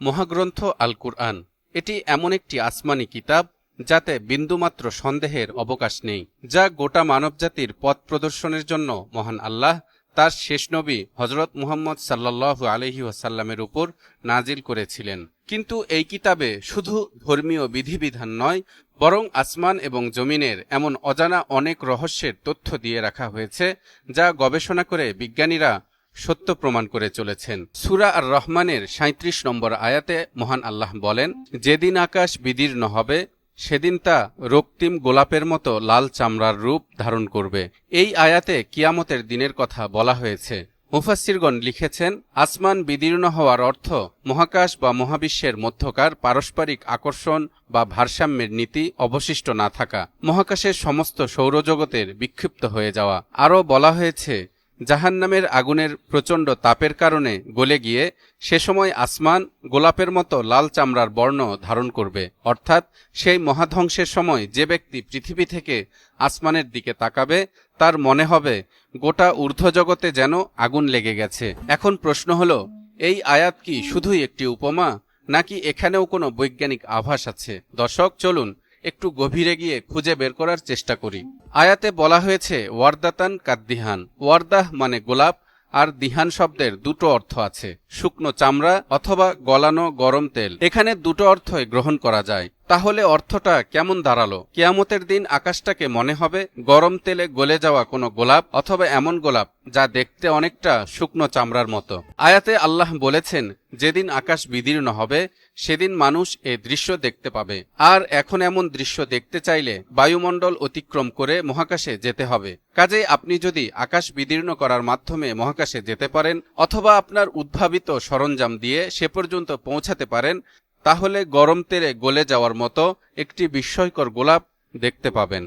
মহাগ্রন্থ আল কুরআন এটি এমন একটি আসমানি কিতাব, যাতে বিন্দুমাত্র সন্দেহের অবকাশ নেই, যা গোটা মানবজাতির পথ প্রদর্শনের জন্য মহান আল্লাহ, তার শেষ নবী হজরত মুহাম্মদ সাল্লাহ আলহি ওয়াসাল্লামের উপর নাজিল করেছিলেন। কিন্তু এই কিতাবে শুধু ধর্মীয় বিধিবিধান নয়, বরং আসমান এবং জমিনের এমন অজানা অনেক রহস্যের তথ্য দিয়ে রাখা হয়েছে, যা গবেষণা করে বিজ্ঞানীরা সত্য প্রমাণ করে চলেছেন। সুরা আর রহমানের সাঁত্রিশ নম্বর আয়াতে মহান আল্লাহ বলেন, যেদিন আকাশ বিদীর্ণ হবে, সেদিন তা রক্তিম গোলাপের মতো লাল চামড়ার রূপ ধারণ করবে। এই আয়াতে কিয়ামতের দিনের কথা বলা হয়েছে। মুফাসিরগণ লিখেছেন, আসমান বিদীর্ণ হওয়ার অর্থ মহাকাশ বা মহাবিশ্বের মধ্যকার পারস্পরিক আকর্ষণ বা ভারসাম্যের নীতি অবশিষ্ট না থাকা। মহাকাশের সমস্ত সৌরজগতের বিক্ষিপ্ত হয়ে যাওয়া। আরও বলা হয়েছে জাহান্নামের আগুনের প্রচণ্ড তাপের কারণে গলে গিয়ে সে সময় আসমান গোলাপের মতো লাল চামড়ার বর্ণ ধারণ করবে। অর্থাৎ সেই মহাধ্বংসের সময় যে ব্যক্তি পৃথিবী থেকে আসমানের দিকে তাকাবে, তার মনে হবে, গোটা ঊর্ধ্বজগতে যেন আগুন লেগে গেছে। এখন প্রশ্ন হলো, এই আয়াত কি শুধুই একটি উপমা, নাকি এখানেও কোনো বৈজ্ঞানিক আভাস আছে? দর্শক, চলুন একটু গভীরে গিয়ে খুঁজে বের করার চেষ্টা করি। আয়াতে বলা হয়েছে, ওয়ার্দাতান কাদ্দিহান। ওয়ার্দাহ মানে গোলাপ, আর দিহান শব্দের দুটো অর্থ আছে। শুকনো চামড়া অথবা গলানো গরম তেল। এখানে দুটো অর্থই গ্রহণ করা যায়। তাহলে অর্থটা কেমন দাঁড়াল? কেয়ামতের দিন আকাশটাকে মনে হবে গরম তেলে গলে যাওয়া কোনো গোলাপ অথবা এমন গোলাপ যা দেখতে অনেকটা শুকনো চামড়ার মতো। আয়াতে আল্লাহ বলেছেন, যেদিন আকাশ বিদীর্ণ হবে, সেদিন মানুষ এ দৃশ্য দেখতে পাবে। আর এখন এমন দৃশ্য দেখতে চাইলে বায়ুমণ্ডল অতিক্রম করে মহাকাশে যেতে হবে। কাজেই আপনি যদি আকাশ বিদীর্ণ করার মাধ্যমে মহাকাশে যেতে পারেন, অথবা আপনার উদ্ভাবিত সরঞ্জাম দিয়ে সে পর্যন্ত পৌঁছাতে পারেন তাহলে গরম তেলে গলে যাওয়ার মতো একটি বিস্ময়কর গোলাপ দেখতে পাবেন।